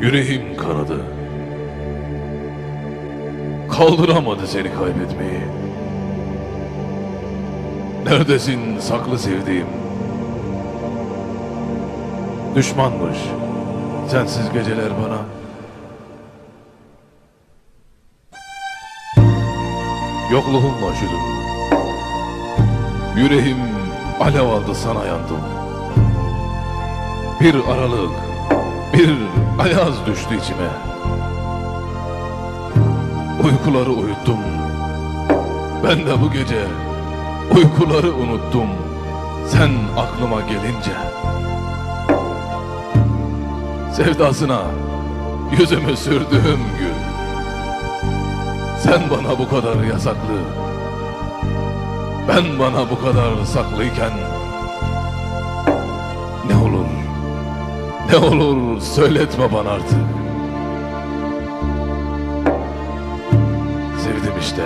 Yüreğim kanadı. Kaldıramadı seni kaybetmeyi. Neredesin saklı sevdiğim? Düşmanmış sensiz geceler bana. Yokluğunla üşüdüm. Yüreğim alev aldı sana yandım. Bir aralık, bir ayaz düştü içime. Uykuları uyuttum. Ben de bu gece uykuları unuttum. Sen aklıma gelince. Sevdasına yüzümü sürdüğüm gün. Sen bana bu kadar yasaklı. Ben bana bu kadar saklıyken ne olur söyletme bana artık. Sevdim işte.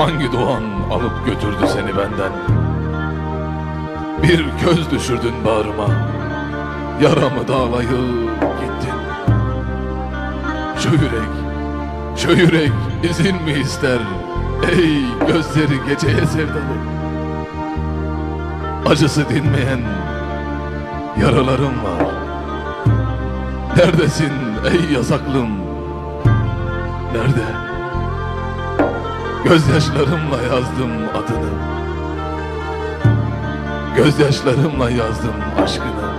Hangi doğan alıp götürdü seni benden? Bir köz düşürdün bağrıma. Yaramı dağlayıp gittin. Şu yürek, şu yürek izin mi ister? Ey gözleri geceye sevdalı. Acısı dinmeyen yaralarım var. Neredesin ey yasaklım? Nerede? Gözyaşlarımla yazdım adını Gözyaşlarımla yazdım aşkını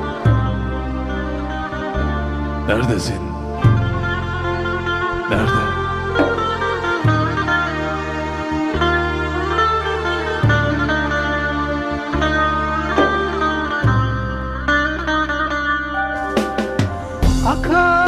Neredesin? Nerede? Akar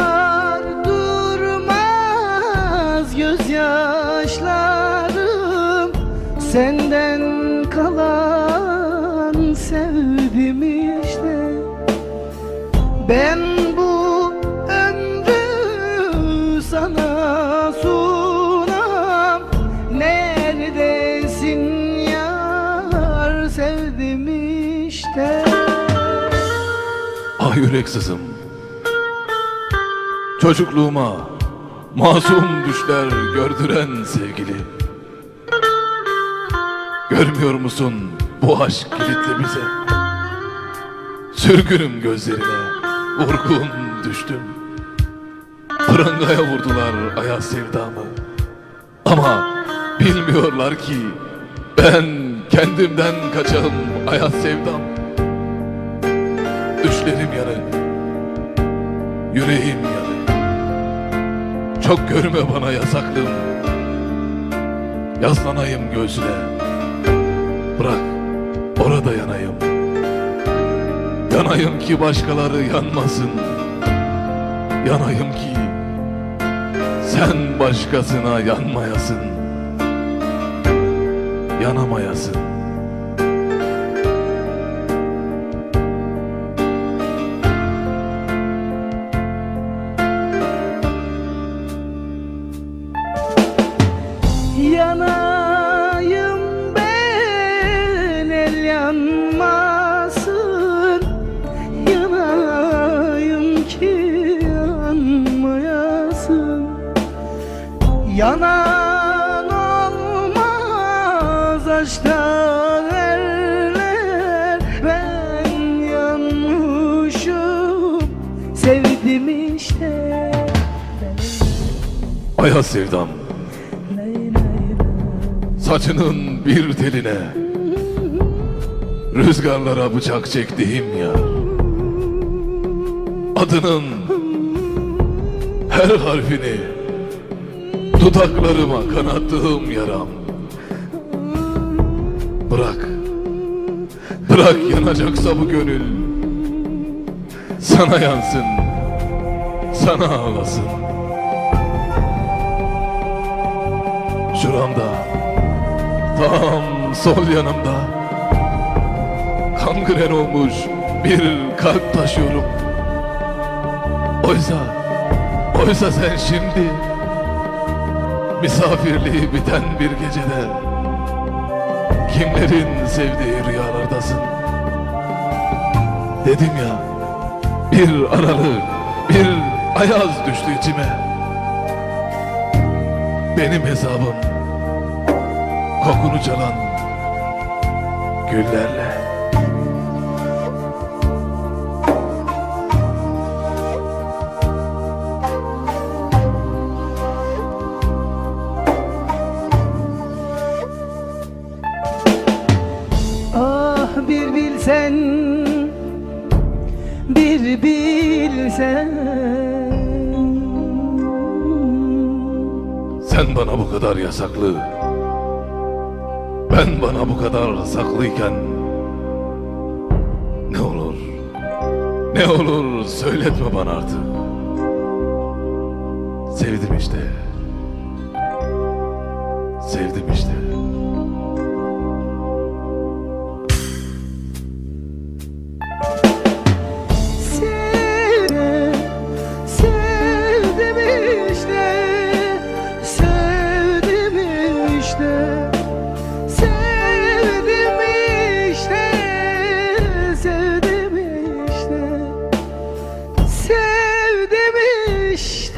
Ben bu ömrü sana sunam. Neredesin yar sevdim işte. Ah yüreksizim. Çocukluğuma masum düşler gördüren sevgili. Görmüyor musun bu aşk kilitli bize Sürgünüm gözlerine vurgun düştüm. Prangaya vurdular ayaz sevdamı. Ama bilmiyorlar ki ben kendimden kaçağım ayaz sevdam. Düşlerim yanık Yüreğim yanık Çok görme bana yasaklım Yaslanayım göğsüne Bırak orada yanayım Yanayım ki başkaları yanmasın. Yanayım ki Sen başkasına yanmayasın. Yanamayasın. Yanayım Yanan olmaz aşktan erler. Ben yanmışım sevdim işte. Ayaz sevdam. Saçının bir teline. Rüzgarlara bıçak çektiğim ya. Adının her harfini Dudaklarıma kanattığım yaram Bırak Bırak yanacaksa bu gönül Sana yansın sana ağlasın. Şuramda, tam sol yanımda kangren olmuş bir kalp taşıyorum. Oysa, oysa sen şimdi misafirliği biten bir gecede kimlerin sevdiği rüyalardasın. Dedim ya, bir aralık, bir ayaz düştü içime. Benim hesabım kokunu çalan güllerle. Bilsen Bir bilsen Sen bana bu kadar yasaklı, ben bana bu kadar saklıyken ne olur, ne olur söyletme bana artık. Sevdim işte. Sevdim işte. Sevdim işte Sevdim işte